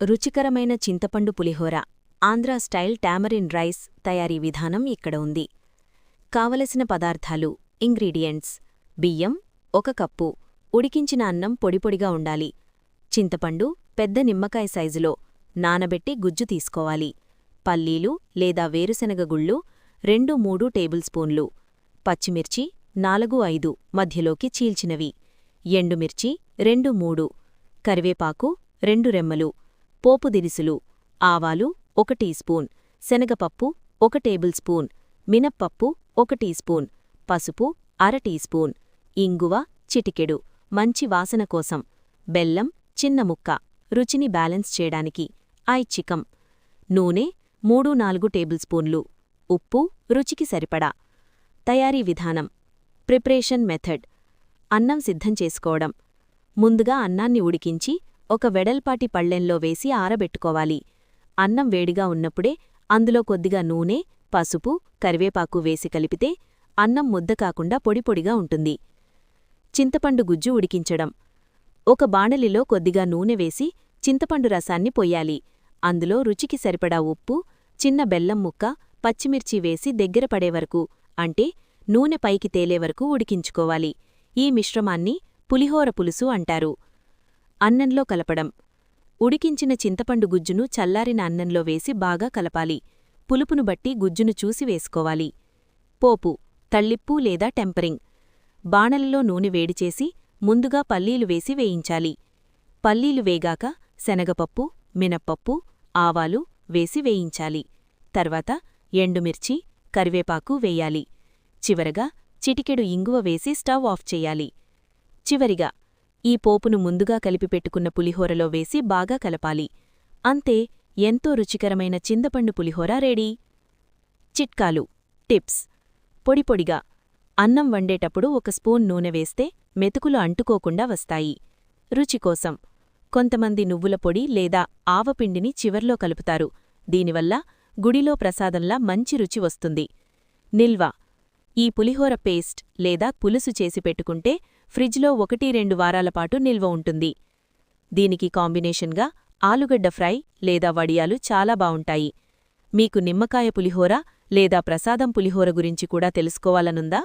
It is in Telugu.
రుచికరమైన చింతపండు pulihora Andhra style tamarind rice తయారీ విధానం ఇక్కడ ఉంది. కావలసిన పదార్థాలు ఇంగ్రీడియంట్స్ బియ్యం ఒక కప్పు ఉడికించిన అన్నం పొడిపొడిగా ఉండాలి. చింతపండు పెద్ద నిమ్మకాయ సైజులో నానబెట్టి గుజ్జు తీసుకోవాలి. పల్లీలు లేదా వేరుశనగ గుళ్ళు రెండు మూడు టేబుల్ స్పూన్లు పచ్చిమిర్చి నాలుగు ఐదు మధ్యలోకి చీల్చినవి ఎండుమిర్చి రెండు మూడు కరివేపాకు రెండు రెమ్మలు పోపు దినుసులు ఆవాలు ఒక టీ స్పూన్ శనగపప్పు ఒక టేబుల్ స్పూన్ మినప్పప్పు ఒక టీ స్పూన్ పసుపు అర టీ స్పూన్ ఇంగువ చిటికెడు మంచి వాసన కోసం బెల్లం చిన్న ముక్క రుచిని బ్యాలెన్స్ చేయడానికి ఐచ్ఛికం నూనె మూడు నాలుగు టేబుల్ స్పూన్లు ఉప్పు రుచికి సరిపడా తయారీ విధానం ప్రిపరేషన్ మెథడ్ అన్నం సిద్ధం చేసుకోవడం ముందుగా అన్నాన్ని ఉడికించి ఒక వెడల్పాటి పళ్ళెంలో వేసి ఆరబెట్టుకోవాలి. అన్నం వేడిగా ఉన్నప్పుడే అందులో కొద్దిగా నూనె పసుపు కరివేపాకు వేసి కలిపితే అన్నం ముద్ద కాకుండా పొడిపొడిగా ఉంటుంది. చింతపండు గుజ్జు ఉడికించడం. ఒక బాణలిలో కొద్దిగా నూనె వేసి చింతపండు రసాన్ని పొయ్యాలి. అందులో రుచికి సరిపడా ఉప్పు చిన్న బెల్లం ముక్క పచ్చిమిర్చి వేసి దగ్గర పడేవరకు అంటే నూనె పైకి తేలేవరకు ఉడికించుకోవాలి. ఈ మిశ్రమాన్ని పులిహోర పులుసు అంటారు. అన్నంలో కలపడం. ఉడికించిన చింతపండు గుజ్జును చల్లారిన అన్నంలో వేసి బాగా కలపాలి. పులుపును బట్టి గుజ్జును చూసి వేసుకోవాలి. పోపు తళ్ళిప్పు లేదా టెంపరింగ్. బాణలలో నూనె వేడిచేసి ముందుగా పల్లీలు వేసి వేయించాలి. పల్లీలు వేగాక శనగపప్పు మినప్పప్పు ఆవాలు వేసి వేయించాలి. తర్వాత ఎండుమిర్చి కరివేపాకు వేయాలి. చివరగా చిటికెడు ఇంగువ వేసి స్టవ్ ఆఫ్ చెయ్యాలి చివరిగా ఈ పోపును ముందుగా కలిపిపెట్టుకున్న పులిహోరలో వేసి బాగా కలపాలి. అంతే ఎంతో రుచికరమైన చింతపండు పులిహోర రెడీ. చిట్కాలు టిప్స్. పొడిపొడిగా అన్నం వండేటప్పుడు ఒక స్పూన్ నూనె వేస్తే మెతుకులు అంటుకోకుండా వస్తాయి. రుచి కోసం కొంతమంది నువ్వుల పొడి లేదా ఆవపిండిని చివర్లో కలుపుతారు. దీనివల్ల గుడిలో ప్రసాదంలా మంచి రుచి వస్తుంది. నిల్వ. ఈ పులిహోర పేస్ట్ లేదా పులుసు చేసి పెట్టుకుంటే ఫ్రిడ్జ్లో ఒకటి రెండు వారాల పాటు నిల్వ ఉంటుంది. దీనికి కాంబినేషన్గా ఆలుగడ్డ ఫ్రై లేదా వడియాలు చాలా బావుంటాయి. మీకు నిమ్మకాయ పులిహోర లేదా ప్రసాదం పులిహోర గురించి కూడా తెలుసుకోవాలనుందా?